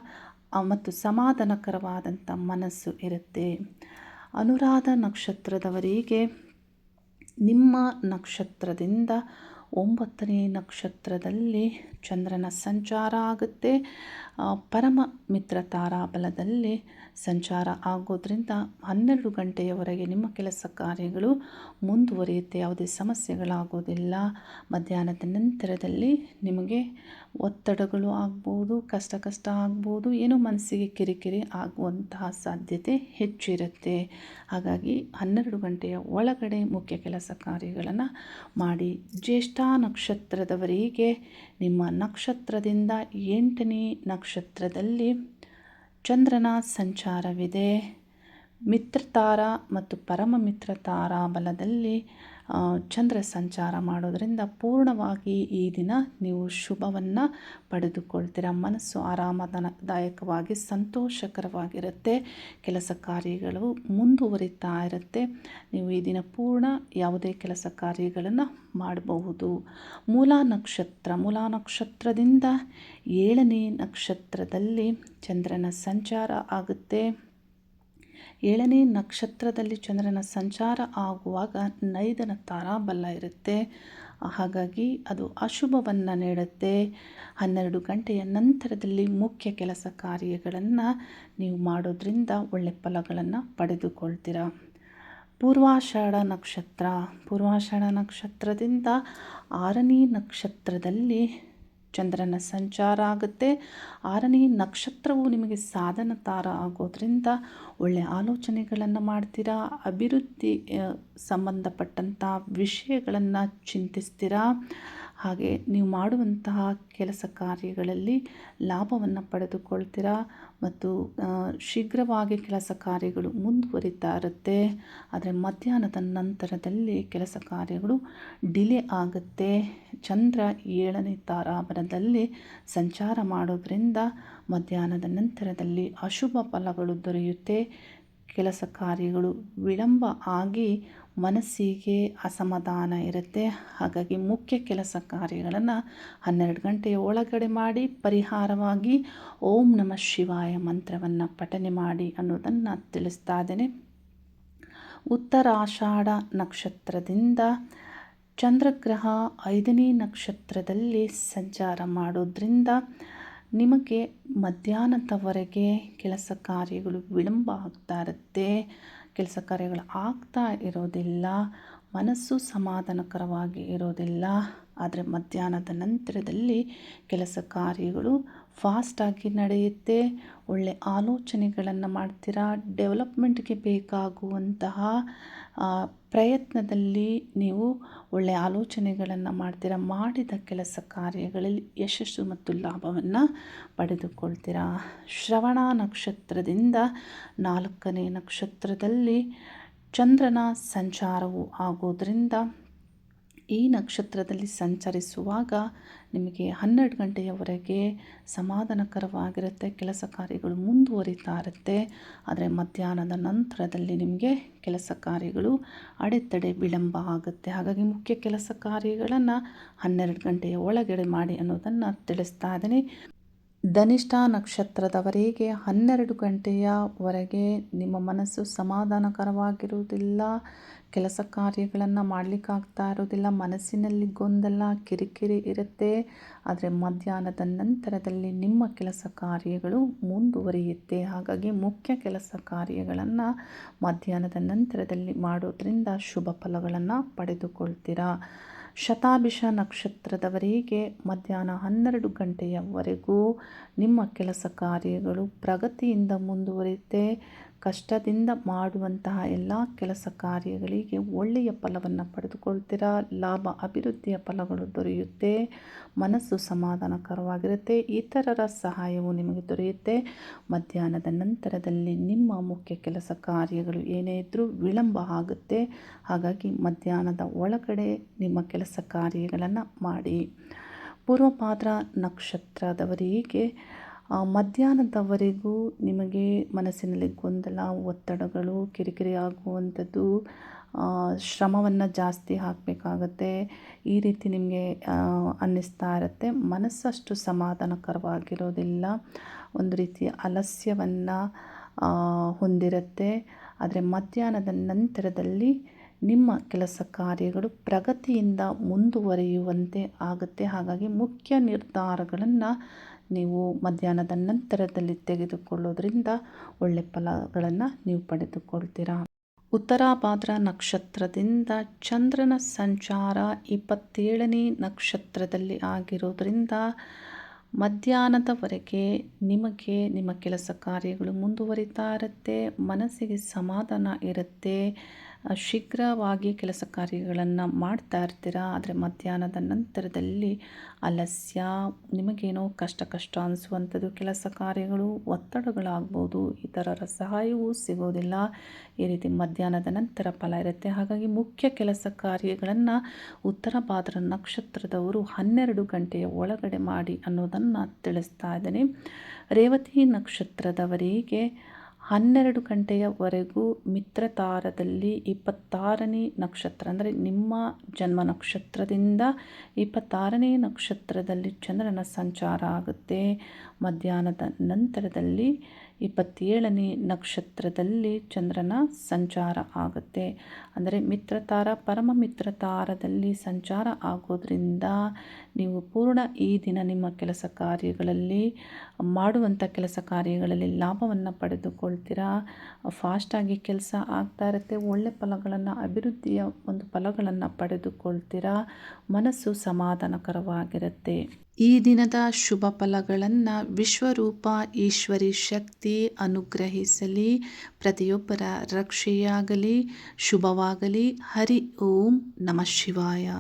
ಮತ್ತು ಸಮಾಧಾನಕರವಾದಂಥ ಮನಸ್ಸು ಇರುತ್ತೆ. ಅನುರಾಧ ನಕ್ಷತ್ರದವರಿಗೆ ನಿಮ್ಮ ನಕ್ಷತ್ರದಿಂದ ಒಂಬತ್ತನೇ ನಕ್ಷತ್ರದಲ್ಲಿ ಚಂದ್ರನ ಸಂಚಾರ ಆಗುತ್ತೆ. ಪರಮ ಮಿತ್ರ ತಾರಾಬಲದಲ್ಲಿ ಸಂಚಾರ ಆಗೋದ್ರಿಂದ ಹನ್ನೆರಡು ಗಂಟೆಯವರೆಗೆ ನಿಮ್ಮ ಕೆಲಸ ಕಾರ್ಯಗಳು ಮುಂದುವರಿಯುತ್ತೆ. ಯಾವುದೇ ಸಮಸ್ಯೆಗಳಾಗೋದಿಲ್ಲ. ಮಧ್ಯಾಹ್ನದ ನಂತರದಲ್ಲಿ ನಿಮಗೆ ಒತ್ತಡಗಳು ಆಗ್ಬೋದು, ಕಷ್ಟ ಕಷ್ಟ ಆಗ್ಬೋದು, ಏನೋ ಮನಸ್ಸಿಗೆ ಕಿರಿಕಿರಿ ಆಗುವಂತಹ ಸಾಧ್ಯತೆ ಹೆಚ್ಚಿರುತ್ತೆ. ಹಾಗಾಗಿ ಹನ್ನೆರಡು ಗಂಟೆಯ ಒಳಗಡೆ ಮುಖ್ಯ ಕೆಲಸ ಕಾರ್ಯಗಳನ್ನು ಮಾಡಿ. ಜ್ಯೇಷ್ಠ ನಕ್ಷತ್ರದವರಿಗೆ ನಿಮ್ಮ ನಕ್ಷತ್ರದಿಂದ ಎಂಟನೇ ನಕ್ಷತ್ರದಲ್ಲಿ ಚಂದ್ರನ ಸಂಚಾರವಿದೆ. ಮಿತ್ರತಾರ ಮತ್ತು ಪರಮ ಮಿತ್ರತಾರಾ ಬಲದಲ್ಲಿ ಚಂದ್ರ ಸಂಚಾರ ಮಾಡೋದರಿಂದ ಪೂರ್ಣವಾಗಿ ಈ ದಿನ ನೀವು ಶುಭವನ್ನು ಪಡೆದುಕೊಳ್ತೀರ. ಮನಸ್ಸು ಆರಾಮದಾಯಕವಾಗಿ ಸಂತೋಷಕರವಾಗಿರುತ್ತೆ. ಕೆಲಸ ಕಾರ್ಯಗಳು ಮುಂದುವರಿತಾ ಇರುತ್ತೆ. ನೀವು ಈ ದಿನ ಪೂರ್ಣ ಯಾವುದೇ ಕೆಲಸ ಕಾರ್ಯಗಳನ್ನು ಮಾಡಬಹುದು. ಮೂಲ ನಕ್ಷತ್ರ, ಮೂಲ ನಕ್ಷತ್ರದಿಂದ ಏಳನೇ ನಕ್ಷತ್ರದಲ್ಲಿ ಚಂದ್ರನ ಸಂಚಾರ ಆಗುತ್ತೆ. ಏಳನೇ ನಕ್ಷತ್ರದಲ್ಲಿ ಚಂದ್ರನ ಸಂಚಾರ ಆಗುವಾಗ ನೈದನ ತಾರಾಬಲ ಇರುತ್ತೆ. ಹಾಗಾಗಿ ಅದು ಅಶುಭವನ್ನು ನೀಡುತ್ತೆ. ಹನ್ನೆರಡು ಗಂಟೆಯ ನಂತರದಲ್ಲಿ ಮುಖ್ಯ ಕೆಲಸ ಕಾರ್ಯಗಳನ್ನು ನೀವು ಮಾಡೋದ್ರಿಂದ ಒಳ್ಳೆ ಫಲಗಳನ್ನು ಪಡೆದುಕೊಳ್ತೀರ. ಪೂರ್ವಾಷಾಢ ನಕ್ಷತ್ರ. ಪೂರ್ವಾಷಾಢ ನಕ್ಷತ್ರದಿಂದ ಆರನೇ ನಕ್ಷತ್ರದಲ್ಲಿ ಚಂದ್ರನ ಸಂಚಾರ ಆಗುತ್ತೆ. ಆರನೇ ನಕ್ಷತ್ರವು ನಿಮಗೆ ಸಾಧನ ತಾರ ಆಗೋದ್ರಿಂದ ಒಳ್ಳೆಯ ಆಲೋಚನೆಗಳನ್ನು ಮಾಡ್ತೀರಾ? ಅಭಿವೃದ್ಧಿ ಸಂಬಂಧಪಟ್ಟಂಥ ವಿಷಯಗಳನ್ನು ಚಿಂತಿಸ್ತೀರಾ? ಹಾಗೆ ನೀವು ಮಾಡುವಂತಹ ಕೆಲಸ ಕಾರ್ಯಗಳಲ್ಲಿ ಲಾಭವನ್ನು ಪಡೆದುಕೊಳ್ತೀರಾ? ಮತ್ತು ಶೀಘ್ರವಾಗಿ ಕೆಲಸ ಕಾರ್ಯಗಳು ಮುಂದುವರಿತಾ ಇರುತ್ತೆ. ಆದರೆ ಮಧ್ಯಾಹ್ನದ ನಂತರದಲ್ಲಿ ಕೆಲಸ ಕಾರ್ಯಗಳು ಡಿಲೇ ಆಗುತ್ತೆ. ಚಂದ್ರ ಏಳನೇ ತಾರಾಬರದಲ್ಲಿ ಸಂಚಾರ ಮಾಡೋದ್ರಿಂದ ಮಧ್ಯಾಹ್ನದ ನಂತರದಲ್ಲಿ ಅಶುಭ ಫಲಗಳು ದೊರೆಯುತ್ತೆ. ಕೆಲಸ ಕಾರ್ಯಗಳು ವಿಳಂಬ ಆಗಿ ಮನಸ್ಸಿಗೆ ಅಸಮಾಧಾನ ಇರುತ್ತೆ. ಹಾಗಾಗಿ ಮುಖ್ಯ ಕೆಲಸ ಕಾರ್ಯಗಳನ್ನು ಹನ್ನೆರಡು ಗಂಟೆಯ ಒಳಗಡೆ ಮಾಡಿ ಪರಿಹಾರವಾಗಿ ಓಂ ನಮಃ ಶಿವಾಯ ಮಂತ್ರವನ್ನು ಪಠನೆ ಮಾಡಿ ಅನ್ನೋದನ್ನು ತಿಳಿಸ್ತಾ ಇದ್ದೇನೆ. ಉತ್ತರಾಷಾಢ ನಕ್ಷತ್ರದಿಂದ ಚಂದ್ರಗ್ರಹ ಐದನೇ ನಕ್ಷತ್ರದಲ್ಲಿ ಸಂಚಾರ ಮಾಡೋದ್ರಿಂದ ನಿಮಗೆ ಮಧ್ಯಾಹ್ನದವರೆಗೆ ಕೆಲಸ ಕಾರ್ಯಗಳು ವಿಳಂಬ ಆಗ್ತಾ ಇರುತ್ತೆ. ಕೆಲಸ ಕಾರ್ಯಗಳು ಆಗ್ತಾ ಇರೋದಿಲ್ಲ, ಮನಸ್ಸು ಸಮಾಧಾನಕರವಾಗಿ ಇರೋದಿಲ್ಲ. ಆದರೆ ಮಧ್ಯಾಹ್ನದ ನಂತರದಲ್ಲಿ ಕೆಲಸ ಕಾರ್ಯಗಳು ಫಾಸ್ಟಾಗಿ ನಡೆಯುತ್ತೆ. ಒಳ್ಳೆ ಆಲೋಚನೆಗಳನ್ನು ಮಾಡ್ತೀರಾ? ಡೆವಲಪ್ಮೆಂಟ್ಗೆ ಬೇಕಾಗುವಂತಹ ಪ್ರಯತ್ನದಲ್ಲಿ ನೀವು ಒಳ್ಳೆಯ ಆಲೋಚನೆಗಳನ್ನು ಮಾಡ್ತೀರಾ? ಮಾಡಿದ ಕೆಲಸ ಕಾರ್ಯಗಳಲ್ಲಿ ಯಶಸ್ಸು ಮತ್ತು ಲಾಭವನ್ನು ಪಡೆದುಕೊಳ್ತೀರಾ? ಶ್ರವಣ ನಕ್ಷತ್ರದಿಂದ ನಾಲ್ಕನೇ ನಕ್ಷತ್ರದಲ್ಲಿ ಚಂದ್ರನ ಸಂಚಾರವು ಆಗೋದರಿಂದ ಈ ನಕ್ಷತ್ರದಲ್ಲಿ ಸಂಚರಿಸುವಾಗ ನಿಮಗೆ ಹನ್ನೆರಡು ಗಂಟೆಯವರೆಗೆ ಸಮಾಧಾನಕರವಾಗಿರುತ್ತೆ, ಕೆಲಸ ಕಾರ್ಯಗಳು ಮುಂದುವರಿತಾ ಇರುತ್ತೆ ಆದರೆ ಮಧ್ಯಾಹ್ನದ ನಂತರದಲ್ಲಿ ನಿಮಗೆ ಕೆಲಸ ಕಾರ್ಯಗಳು ಅಡೆತಡೆ, ವಿಳಂಬ ಆಗುತ್ತೆ. ಹಾಗಾಗಿ ಮುಖ್ಯ ಕೆಲಸ ಕಾರ್ಯಗಳನ್ನು ಹನ್ನೆರಡು ಗಂಟೆಯ ಒಳಗಡೆ ಮಾಡಿ ಅನ್ನೋದನ್ನು ತಿಳಿಸ್ತಾ ಇದ್ದೀನಿ. ಧನಿಷ್ಠ ನಕ್ಷತ್ರದವರೆಗೆ ಹನ್ನೆರಡು ಗಂಟೆಯವರೆಗೆ ನಿಮ್ಮ ಮನಸ್ಸು ಸಮಾಧಾನಕರವಾಗಿರುವುದಿಲ್ಲ. ಕೆಲಸ ಕಾರ್ಯಗಳನ್ನು ಮಾಡಲಿಕ್ಕಾಗ್ತಾ ಇರೋದಿಲ್ಲ. ಮನಸ್ಸಿನಲ್ಲಿ ಗೊಂದಲ, ಕಿರಿಕಿರಿ ಇರುತ್ತೆ. ಆದರೆ ಮಧ್ಯಾಹ್ನದ ನಂತರದಲ್ಲಿ ನಿಮ್ಮ ಕೆಲಸ ಕಾರ್ಯಗಳು ಮುಂದುವರಿಯುತ್ತೆ. ಹಾಗಾಗಿ ಮುಖ್ಯ ಕೆಲಸ ಕಾರ್ಯಗಳನ್ನು ಮಧ್ಯಾಹ್ನದ ನಂತರದಲ್ಲಿ ಮಾಡೋದ್ರಿಂದ ಶುಭ ಫಲಗಳನ್ನು ಪಡೆದುಕೊಳ್ತೀರಾ? ಶತಾಭಿಷ ನಕ್ಷತ್ರದವರೆಗೆ ಮಧ್ಯಾಹ್ನ ಹನ್ನೆರಡು ಗಂಟೆಯವರೆಗೂ ನಿಮ್ಮ ಕೆಲಸ ಕಾರ್ಯಗಳು ಪ್ರಗತಿಯಿಂದ ಮುಂದುವರಿಯುತ್ತೆ. ಕಷ್ಟದಿಂದ ಮಾಡುವಂತಹ ಎಲ್ಲ ಕೆಲಸ ಕಾರ್ಯಗಳಿಗೆ ಒಳ್ಳೆಯ ಫಲವನ್ನು ಪಡೆದುಕೊಳ್ತೀರಾ? ಲಾಭ, ಅಭಿವೃದ್ಧಿಯ ಫಲಗಳು ದೊರೆಯುತ್ತೆ, ಮನಸ್ಸು ಸಮಾಧಾನಕರವಾಗಿರುತ್ತೆ, ಇತರರ ಸಹಾಯವು ನಿಮಗೆ ದೊರೆಯುತ್ತೆ. ಮಧ್ಯಾಹ್ನದ ನಂತರದಲ್ಲಿ ನಿಮ್ಮ ಮುಖ್ಯ ಕೆಲಸ ಕಾರ್ಯಗಳು ಏನೇ ಇದ್ದರೂ ವಿಳಂಬ ಆಗುತ್ತೆ. ಹಾಗಾಗಿ ಮಧ್ಯಾಹ್ನದ ಒಳಗಡೆ ನಿಮ್ಮ ಕೆಲಸ ಕಾರ್ಯಗಳನ್ನು ಮಾಡಿ. ಪೂರ್ವಪಾದ್ರ ನಕ್ಷತ್ರದವರಿಗೆ ಮಧ್ಯಾಹ್ನದವರೆಗೂ ನಿಮಗೆ ಮನಸ್ಸಿನಲ್ಲಿ ಗೊಂದಲ, ಒತ್ತಡಗಳು, ಕಿರಿಕಿರಿ ಆಗುವಂಥದ್ದು ಶ್ರಮವನ್ನು ಜಾಸ್ತಿ ಹಾಕಬೇಕಾಗತ್ತೆ. ಈ ರೀತಿ ನಿಮಗೆ ಅನ್ನಿಸ್ತಾ ಇರುತ್ತೆ. ಮನಸ್ಸಷ್ಟು ಸಮಾಧಾನಕರವಾಗಿರೋದಿಲ್ಲ. ಒಂದು ರೀತಿಯ ಅಲಸ್ಯವನ್ನು ಹೊಂದಿರುತ್ತೆ. ಆದರೆ ಮಧ್ಯಾಹ್ನದ ನಂತರದಲ್ಲಿ ನಿಮ್ಮ ಕೆಲಸ ಕಾರ್ಯಗಳು ಪ್ರಗತಿಯಿಂದ ಮುಂದುವರಿಯುವಂತೆ ಆಗುತ್ತೆ. ಹಾಗಾಗಿ ಮುಖ್ಯ ನಿರ್ಧಾರಗಳನ್ನು ನೀವು ಮಧ್ಯಾಹ್ನದ ನಂತರದಲ್ಲಿ ತೆಗೆದುಕೊಳ್ಳೋದ್ರಿಂದ ಒಳ್ಳೆ ಫಲಗಳನ್ನು ನೀವು ಪಡೆದುಕೊಳ್ತೀರಾ? ಉತ್ತರಾಭಾದ್ರ ನಕ್ಷತ್ರದಿಂದ ಚಂದ್ರನ ಸಂಚಾರ ಇಪ್ಪತ್ತೇಳನೇ ನಕ್ಷತ್ರದಲ್ಲಿ ಆಗಿರೋದ್ರಿಂದ ಮಧ್ಯಾಹ್ನದವರೆಗೆ ನಿಮಗೆ ನಿಮ್ಮ ಕೆಲಸ ಕಾರ್ಯಗಳು ಮುಂದುವರಿತಾ ಇರುತ್ತೆ, ಮನಸ್ಸಿಗೆ ಸಮಾಧಾನ ಇರುತ್ತೆ. ಶೀಘ್ರವಾಗಿ ಕೆಲಸ ಕಾರ್ಯಗಳನ್ನು ಮಾಡ್ತಾ ಇರ್ತೀರ? ಆದರೆ ಮಧ್ಯಾಹ್ನದ ನಂತರದಲ್ಲಿ ಅಲಸ್ಯ, ನಿಮಗೇನೋ ಕಷ್ಟ ಕಷ್ಟ ಅನಿಸುವಂಥದ್ದು, ಕೆಲಸ ಕಾರ್ಯಗಳು ಒತ್ತಡಗಳಾಗ್ಬೋದು ಇತರರ ಸಹಾಯವೂ ಸಿಗೋದಿಲ್ಲ. ಈ ರೀತಿ ಮಧ್ಯಾಹ್ನದ ನಂತರ ಫಲ ಇರುತ್ತೆ. ಹಾಗಾಗಿ ಮುಖ್ಯ ಕೆಲಸ ಕಾರ್ಯಗಳನ್ನು ಉತ್ತರ ಭಾದ್ರ ನಕ್ಷತ್ರದವರು ಹನ್ನೆರಡು ಗಂಟೆಯ ಒಳಗಡೆ ಮಾಡಿ ಅನ್ನೋದನ್ನು ತಿಳಿಸ್ತಾ ಇದ್ದೇನೆ. ರೇವತಿ ನಕ್ಷತ್ರದವರಿಗೆ ಹನ್ನೆರಡು ಗಂಟೆಯವರೆಗೂ ಮಿತ್ರತಾರದಲ್ಲಿ ಇಪ್ಪತ್ತಾರನೇ ನಕ್ಷತ್ರ, ಅಂದರೆ ನಿಮ್ಮ ಜನ್ಮ ನಕ್ಷತ್ರದಿಂದ ಇಪ್ಪತ್ತಾರನೇ ನಕ್ಷತ್ರದಲ್ಲಿ ಚಂದ್ರನ ಸಂಚಾರ ಆಗುತ್ತೆ. ಮಧ್ಯಾಹ್ನದ ನಂತರದಲ್ಲಿ ಇಪ್ಪತ್ತೇಳನೇ ನಕ್ಷತ್ರದಲ್ಲಿ ಚಂದ್ರನ ಸಂಚಾರ ಆಗುತ್ತೆ. ಅಂದರೆ ಮಿತ್ರತಾರ, ಪರಮ ಮಿತ್ರತಾರದಲ್ಲಿ ಸಂಚಾರ ಆಗೋದ್ರಿಂದ ನೀವು ಪೂರ್ಣ ಈ ದಿನ ನಿಮ್ಮ ಕೆಲಸ ಕಾರ್ಯಗಳಲ್ಲಿ, ಮಾಡುವಂಥ ಕೆಲಸ ಕಾರ್ಯಗಳಲ್ಲಿ ಲಾಭವನ್ನು ಪಡೆದುಕೊಳ್ತೀರಾ? ಫಾಸ್ಟಾಗಿ ಕೆಲಸ ಆಗ್ತಾ ಇರುತ್ತೆ. ಒಳ್ಳೆ ಫಲಗಳನ್ನು, ಅಭಿವೃದ್ಧಿಯ ಒಂದು ಫಲಗಳನ್ನು ಪಡೆದುಕೊಳ್ತೀರಾ? ಮನಸ್ಸು ಸಮಾಧಾನಕರವಾಗಿರುತ್ತೆ. ಈ ದಿನದ ಶುಭ ಫಲಗಳನ್ನು ವಿಶ್ವರೂಪ ಈಶ್ವರಿ ಶಕ್ತಿ ಅನುಗ್ರಹಿಸಲಿ. ಪ್ರತಿಯೊಬ್ಬರ ರಕ್ಷೆಯಾಗಲಿ, ಶುಭವಾಗಲಿ. ಹರಿ ಓಂ ನಮಃ ಶಿವಾಯ.